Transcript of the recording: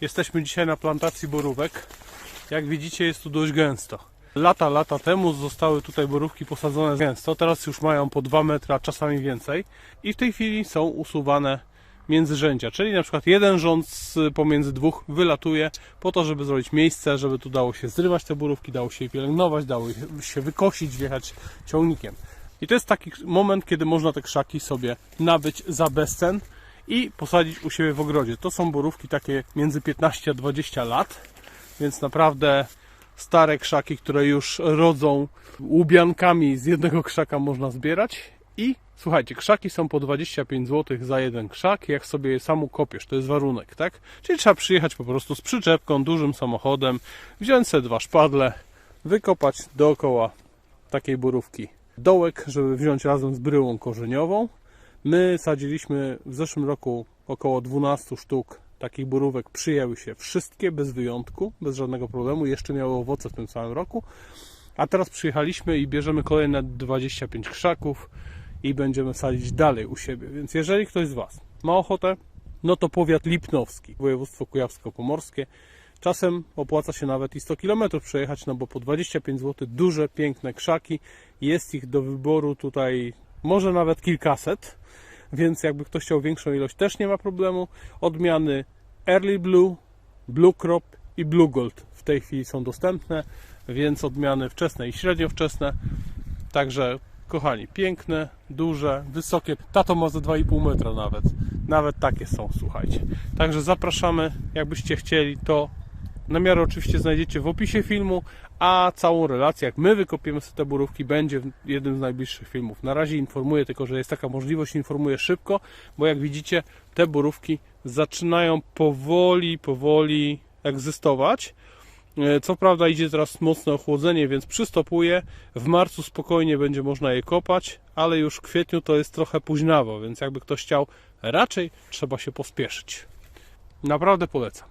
Jesteśmy dzisiaj na plantacji borówek. Jak widzicie jest tu dość gęsto. Lata, lata temu zostały tutaj borówki posadzone gęsto, teraz już mają po 2 metry, a czasami więcej. I w tej chwili są usuwane międzyrzędzia, czyli na przykład jeden rząd pomiędzy dwóch wylatuje po to, żeby zrobić miejsce, żeby tu dało się zrywać te borówki, dało się je pielęgnować, dało się wykosić, wjechać ciągnikiem. I to jest taki moment, kiedy można te krzaki sobie nabyć za bezcen i posadzić u siebie w ogrodzie. To są borówki takie między 15 a 20 lat, więc naprawdę stare krzaki, które już rodzą łubiankami z jednego krzaka można zbierać i słuchajcie, krzaki są po 25 zł za jeden krzak, jak sobie je sam ukopiesz, to jest warunek, tak? Czyli trzeba przyjechać po prostu z przyczepką, dużym samochodem, wziąć sobie dwa szpadle, wykopać dookoła takiej borówki dołek, żeby wziąć razem z bryłą korzeniową. My sadziliśmy w zeszłym roku około 12 sztuk takich borówek. Przyjęły się wszystkie bez wyjątku, bez żadnego problemu. Jeszcze miały owoce w tym samym roku. A teraz przyjechaliśmy i bierzemy kolejne 25 krzaków i będziemy sadzić dalej u siebie. Więc jeżeli ktoś z Was ma ochotę, no to powiat lipnowski, województwo kujawsko-pomorskie. Czasem opłaca się nawet i 100 km przejechać, no bo po 25 zł duże, piękne krzaki. Jest ich do wyboru tutaj może nawet kilkaset, więc jakby ktoś chciał większą ilość też nie ma problemu. Odmiany Early Blue, Blue Crop i Blue Gold w tej chwili są dostępne, więc odmiany wczesne i średnio wczesne. Także kochani, piękne, duże, wysokie. Tato ma za 2,5 metra nawet. Nawet takie są, słuchajcie. Także zapraszamy, jakbyście chcieli, to Namiary oczywiście znajdziecie w opisie filmu, a całą relację, jak my wykopiemy sobie te borówki, będzie w jednym z najbliższych filmów. Na razie informuję tylko, że jest taka możliwość, informuję szybko, bo jak widzicie, te borówki zaczynają powoli, powoli egzystować. E, Co prawda idzie teraz mocne ochłodzenie, więc przystopuję. W marcu spokojnie będzie można je kopać, ale już w kwietniu to jest trochę późnawo, więc jakby ktoś chciał, raczej trzeba się pospieszyć. Naprawdę polecam.